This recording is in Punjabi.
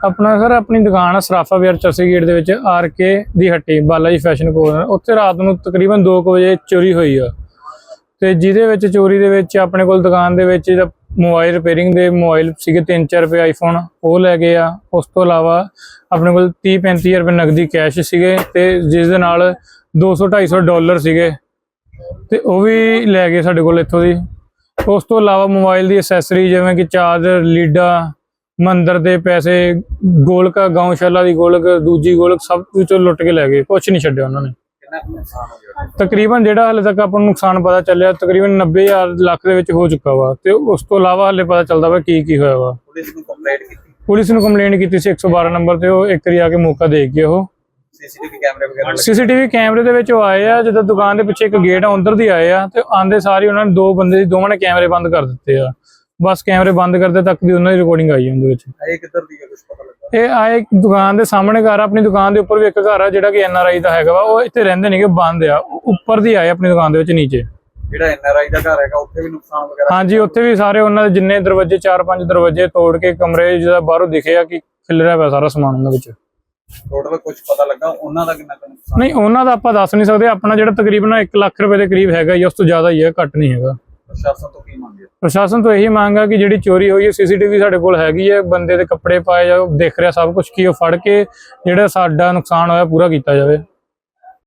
ਆਪਣਾ ਸਰ, ਆਪਣੀ ਦੁਕਾਨ ਆ ਸਰਾਫਾ ਵੇਅਰ ਚਰਸੀ ਗੇਟ ਦੇ ਵਿੱਚ, ਆਰ ਕੇ ਦੀ ਹੱਟੀ, ਬਾਲਾ ਜੀ ਫੈਸ਼ਨ ਕੋਰਨਰ ਉੱਥੇ ਰਾਤ ਨੂੰ ਤਕਰੀਬਨ 2 ਵਜੇ ਚੋਰੀ ਹੋਈ ਆ। ਤੇ ਜਿਹਦੇ ਵਿੱਚ ਚੋਰੀ ਦੇ ਵਿੱਚ ਆਪਣੇ ਕੋਲ ਦੁਕਾਨ ਦੇ ਵਿੱਚ ਜਿਹੜਾ ਮੋਬਾਈਲ ਰਿਪੇਅਰਿੰਗ ਦੇ ਮੋਬਾਈਲ ਸੀਗੇ 3-4 ਰੁਪਏ ਆਈਫੋਨ ਉਹ ਲੈ ਗਏ ਆ। ਉਸ ਤੋਂ ਇਲਾਵਾ ਆਪਣੇ ਕੋਲ 30-35 ਰੁਪਏ ਨਗਦੀ ਕੈਸ਼ ਸੀਗੇ ਤੇ ਜਿਸ ਦੇ ਨਾਲ 200-250 ਡਾਲਰ ਸੀਗੇ। ਤੇ ਉਹ ਵੀ ਲੈ ਗਏ ਸਾਡੇ ਕੋਲ ਇੱਥੋਂ ਦੀ। ਉਸ ਤੋਂ ਇਲਾਵਾ ਮੋਬਾਈਲ ਦੀ ਐਕਸੈਸਰੀ ਜਿਵੇਂ ਕਿ ਚਾਰਜਰ ਲੀਡਾ ਮੰਦਰ ਦੇ ਪੈਸੇ ਗੋਲਕਾ ਗਊਸ਼ਾਲਾ ਦੀ ਗੋਲਕ ਦੂਜੀ ਗੋਲਕ ਸਭ ਵਿੱਚੋਂ ਲੁੱਟ ਕੇ ਲੈ ਗਏ। ਕੁਝ ਨਹੀਂ ਛੱਡਿਆ ਉਹਨਾਂ ਨੇ। ਤਕਰੀਬਨ ਜਿਹੜਾ ਹਲੇ ਤੱਕ ਆਪਾਂ ਨੂੰ ਨੁਕਸਾਨ ਪਤਾ ਚੱਲਿਆ ਤਕਰੀਬਨ 90000 ਲੱਖ ਦੇ ਵਿੱਚ ਹੋ ਚੁੱਕਾ ਵਾ ਤੇ ਉਸ ਤੋਂ ਇਲਾਵਾ ਹਲੇ ਪਤਾ ਚੱਲਦਾ ਵਾ ਕੀ ਕੀ ਹੋਇਆ ਵਾ। ਪੁਲਿਸ ਨੂੰ ਕੰਪਲੇਂਟ ਕੀਤੀ? ਪੁਲਿਸ ਨੂੰ ਕੰਪਲੇਂਟ ਕੀਤੀ ਸੀ 112 ਨੰਬਰ ਤੇ ਉਹ ਇੱਕ ਵਾਰੀ ਆ ਕੇ ਮੌਕਾ ਦੇ ਗਏ ਉਹ। ਸੀਸੀਟੀਵੀ ਕੈਮਰੇ ਵਗੈਰਾ ਲੱਗੇ? ਸੀਸੀਟੀਵੀ ਕੈਮਰੇ ਦੇ ਵਿੱਚ ਉਹ ਆਏ ਆ ਜਦੋਂ ਦੁਕਾਨ ਦੇ ਪਿੱਛੇ ਇੱਕ ਗੇਟ ਆ ਅੰਦਰ ਦੀ ਆਏ ਆ ਤੇ ਆਂਦੇ ਸਾਰੀ ਉਹਨਾਂ ਨੇ ਦੋ ਬੰਦੇ ਦੋਵਾਂ ਨੇ ਕੈਮਰੇ ਬੰਦ ਕਰ ਦਿੱਤੇ ਆ। ਬਸ ਕੈਮਰੇ ਬੰਦ ਕਰਦੇ ਤੱਕ ਦੀ ਉਹਨਾਂ ਦੀ ਰਿਕਾਰਡਿੰਗ ਆਈ ਉਹਦੇ ਵਿੱਚ। ਇਹ ਕਿੱਧਰ ਦੀ ਹੈ ਕੁਝ ਪਤਾ ਲੱਗਾ? ਇਹ ਆਏ ਇੱਕ ਦੁਕਾਨ ਦੇ ਸਾਹਮਣੇ ਘਰ ਆ, ਆਪਣੀ ਦੁਕਾਨ ਦੇ ਉੱਪਰ ਵੀ ਇੱਕ ਘਰ ਆ ਜਿਹੜਾ ਕਿ ਆਈ ਦਾ ਹੈਗਾ ਵਾ ਉਹ ਇੱਥੇ ਰਹਿੰਦੇ ਨੇਗੇ ਬੰਦ ਆ। ਉੱਪਰ ਦੀ ਆਏ ਆਪਣੀ ਦੁਕਾਨ ਦੇ ਵਿੱਚ ਨੀਚੇ। ਜਿਹੜਾ ਐਨਆਰਆਈ ਦਾ ਘਰ ਹੈਗਾ ਉੱਥੇ ਵੀ ਨੁਕਸਾਨ ਵਗੈਰਾ ਹਾਂਜੀ ਉੱਥੇ ਵੀ ਸਾਰੇ ਉਹਨਾਂ ਦੇ ਜਿੰਨੇ ਦਰਵਾਜ਼ੇ ਚਾਰ ਪੰਜ ਦਰਵਾਜ਼ੇ ਤੋੜ ਕੇ ਕਮਰੇ ਜਿਹਦਾ ਬਾਹਰੋਂ ਦਿਖੇ ਆ ਕਿ ਖਿਲਰਿਆ ਪਿਆ ਸਾਰਾ ਸਮਾਨ ਉਹਨਾਂ ਵਿੱਚ। ਟੋਟਲ ਕੁਝ ਪਤਾ ਲੱਗਾ ਉਹਨਾਂ ਦਾ ਕਿੰਨਾ ਨੁਕਸਾਨ? ਨਹੀਂ ਉਹਨਾਂ ਦਾ ਆਪਾਂ ਦੱਸ ਨਹੀਂ ਸਕਦੇ ਆਪਣਾ ਜਿਹੜਾ ਤਕਰੀਬਨ 1 ਲੱਖ ਰੁਪਏ ਦੇ ਕਰੀਬ ਹੈਗਾ ਜਾਂ ਉਸ ਤੋਂ ਜ਼ਿਆਦਾ ਹੀ ਹੈ ਘੱਟ ਨਹੀਂ ਹੈਗਾ। ਪ੍ਰਸ਼ਾਸਨ ਤੋਂ ਕੀ ਮੰਗਿਆ ਪ੍ਰਸ਼ਾਸਨ ਤੋਂ ਇਹੀ ਮੰਗ ਆ ਕਿ ਜਿਹੜੀ ਚੋਰੀ ਹੋਈ ਹੈ ਸੀਸੀਟੀਵੀ ਸਾਡੇ ਕੋਲ ਹੈਗੀ ਹੈ, ਬੰਦੇ ਦੇ ਕੱਪੜੇ ਪਾਏ ਜਾ ਦੇਖ ਰਿਹਾ ਸਭ ਕੁਝ ਕੀ ਉਹ ਫੜ ਕੇ ਜਿਹੜਾ ਸਾਡਾ ਨੁਕਸਾਨ ਹੋਇਆ, ਪੂਰਾ ਕੀਤਾ ਜਾਵੇ।